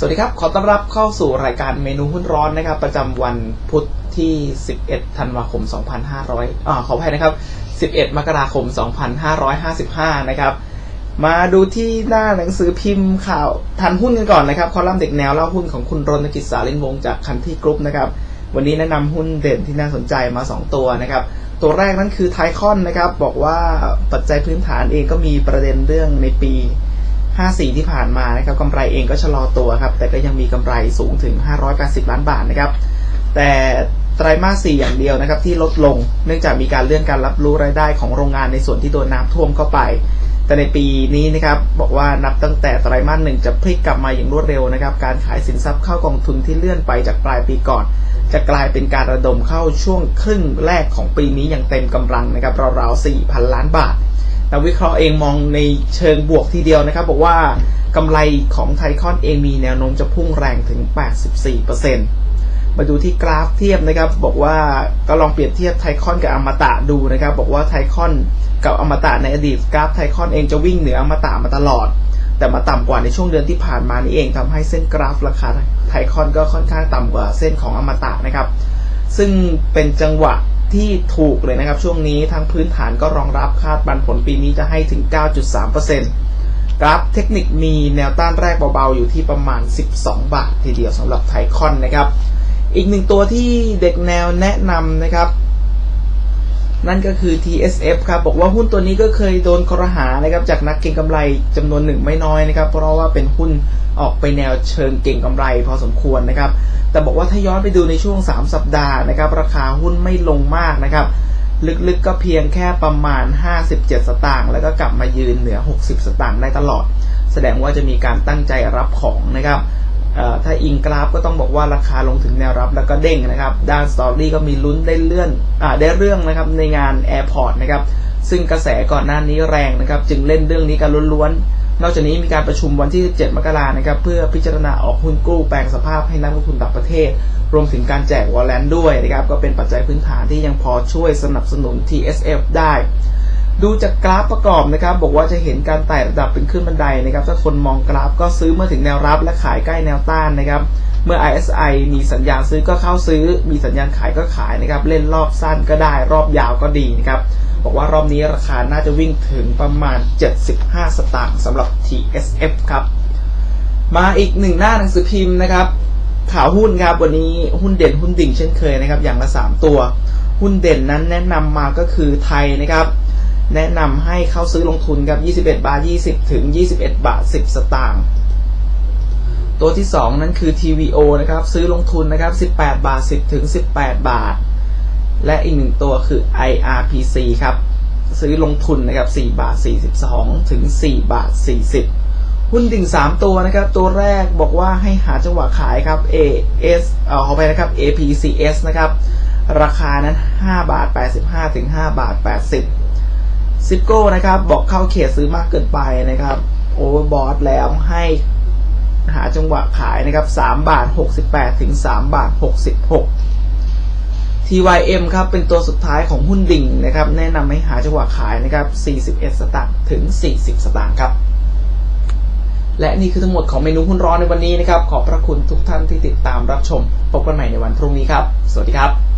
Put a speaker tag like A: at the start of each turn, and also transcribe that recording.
A: สวัสดีครับ ขอต้อนรับเข้าสู่รายการเมนูหุ้นร้อนนะครับ ประจำวันพุธที่ 11 ธันวาคม 2500อ่าขออภัยนะครับ 11 มกราคม 2555 นะครับ มาดูที่หน้าหนังสือพิมพ์ข่าวทันหุ้นกันก่อนนะครับ คอลัมน์เด็กแนวเล่าหุ้นของคุณรณกิจสาลินวงศ์จากคันที่กรุ๊ปนะครับ วันนี้แนะนำหุ้นเด่นที่น่าสนใจมา 2 ตัวนะครับ ตัวแรกนั้นคือไทคอนนะครับ บอกว่าปัจจัยพื้นฐานเองก็มีประเด็นเรื่องในปี 54 ที่ผ่านมานะครับกำไรเองก็ชะลอตัวครับ แต่ก็ยังมีกำไรสูงถึง 580 ล้านบาทนะครับ แต่ไตรมาส4อย่างเดียวนะครับที่ลดลง เนื่องจากมีการเลื่อนการรับรู้รายได้ของโรงงานในส่วนที่โดนน้ำท่วมเข้าไป แต่ในปีนี้นะครับบอกว่านับตั้งแต่ไตรมาสหนึ่งจะพลิกกลับมาอย่างรวดเร็วนะครับ การขายสินทรัพย์เข้ากองทุนที่เลื่อนไปจากปลายปีก่อน จะกลายเป็นการระดมเข้าช่วงครึ่งแรกของปีนี้อย่างเต็มกำลังนะครับราวๆ4,000 ล้านบาท นักวิเคราะห์เองมองในเชิงบวกทีเดียวนะครับ บอกว่ากำไรของไทคอนเองมีแนวโน้มจะพุ่งแรงถึง 84%มาดูที่กราฟเทียบนะครับ บอกว่าก็ลองเปรียบเทียบไทคอนกับอมตะดูนะครับ บอกว่าไทคอนกับอมตะในอดีตกราฟไทคอนเองจะวิ่งเหนืออมตะมาตลอด แต่มาต่ำกว่าในช่วงเดือนที่ผ่านมานี่เองทำให้เส้นกราฟราคาไทคอนก็ค่อนข้างต่ำกว่าเส้นของอมตะนะครับ ซึ่งเป็นจังหวะ ที่ถูกเลยนะครับ ช่วงนี้ทั้งพื้นฐานก็รองรับคาดปันผลปีนี้จะให้ถึง 9.3%กราฟเทคนิคมีแนวต้านแรกเบาๆ อยู่ที่ประมาณ 12 บาท ทีเดียวสำหรับไทคอนนะครับ อีกหนึ่งตัวที่เด็กแนวแนะนำนะครับ นั่นก็คือ TSF ครับบอกว่าหุ้นตัวนี้ก็เคยโดนครหานะครับจากนักเก็งกำไรจำนวนหนึ่งไม่น้อยนะครับเพราะว่าเป็นหุ้นออกไปแนวเชิงเก่งกำไรพอสมควรนะครับ แต่บอกว่าถ้าย้อนไปดูในช่วง 3 สัปดาห์นะครับราคาหุ้นไม่ลงมากนะครับลึกๆก็เพียงแค่ประมาณ 57 สตางค์แล้วก็กลับมายืนเหนือ 60 สตางค์ได้ตลอด แสดงว่าจะมีการตั้งใจรับของนะครับ ถ้าอิงกราฟก็ต้องบอกว่าราคาลงถึงแนวรับแล้วก็เด้งนะครับ ด้านสตอรี่ก็มีลุ้นได้เลื่อนอได้เรื่องนะครับในงาน Airport นะครับ ซึ่งกระแสก่อนหน้านี้แรงนะครับ จึงเล่นเรื่องนี้กันล้วนๆ นอกจากนี้มีการประชุมวันที่ 17 มกรานะครับ เพื่อพิจารณาออกหุ้นกู้แปลงสภาพให้นักลงทุนต่างประเทศ รวมถึงการแจกวอลเลนด้วยนะครับ ก็เป็นปัจจัยพื้นฐานที่ยังพอช่วยสนับสนุน TSF ได้ ดูจากกราฟประกอบนะครับ บอกว่าจะเห็นการไต่ระดับเป็นขึ้นบันไดนะครับ ถ้าคนมองกราฟก็ซื้อเมื่อถึงแนวรับและขายใกล้แนวต้านนะครับ เมื่อ RSI มีสัญญาณซื้อก็เข้าซื้อ มีสัญญาณขายก็ขายนะครับ เล่นรอบสั้นก็ได้รอบยาวก็ดีนะครับบอกว่ารอบนี้ราคาน่าจะวิ่งถึงประมาณ 75 สตางค์สำหรับ TSF ครับ มาอีกหนึ่งหน้าหนังสือพิมพ์นะครับ ข่าวหุ้นครับวันนี้หุ้นเด่นหุ้นดิ่งเช่นเคยนะครับ อย่างละ 3 ตัว หุ้นเด่นนั้นแนะนำมาก็คือไทยนะครับ แนะนำให้เข้าซื้อลงทุนครับ 21 บาท 20 ถึง 21 บาท 10 สตางค์ตัวที่ 2 นั้นคือ TVO นะครับ ซื้อลงทุนนะครับ 18 บาท 10 ถึง 18 บาท และอีกหนึ่งตัวคือ IRPC ครับ ซื้อลงทุนนะครับ 4 บาท 42 ถึง 4 บาท 40 หุ้นดิ่ง 3 ตัวนะครับ ตัวแรกบอกว่าให้หาจังหวะขายครับ AS เอ่อขอไปนะครับ APCS นะครับ ราคานั้น 5 บาท 85 ถึง 5 บาท 80 ซิปโก้นะครับ บอกเข้าเขตซื้อมากเกินไปนะครับโอเวอร์บอทแล้วให้หาจังหวะขายนะครับ3บาท 68 ถึง 3 บาท 66 TYM ครับ เป็นตัวสุดท้ายของหุ้นดิ่งนะครับ แนะนำให้หาจังหวะขายนะครับ 41 สตางค์ถึง 40 สตางค์ครับ และนี่คือทั้งหมดของเมนูหุ้นร้อนในวันนี้นะครับ ขอบพระคุณทุกท่านที่ติดตามรับชม พบกันใหม่ในวันพรุ่งนี้ครับ สวัสดีครับ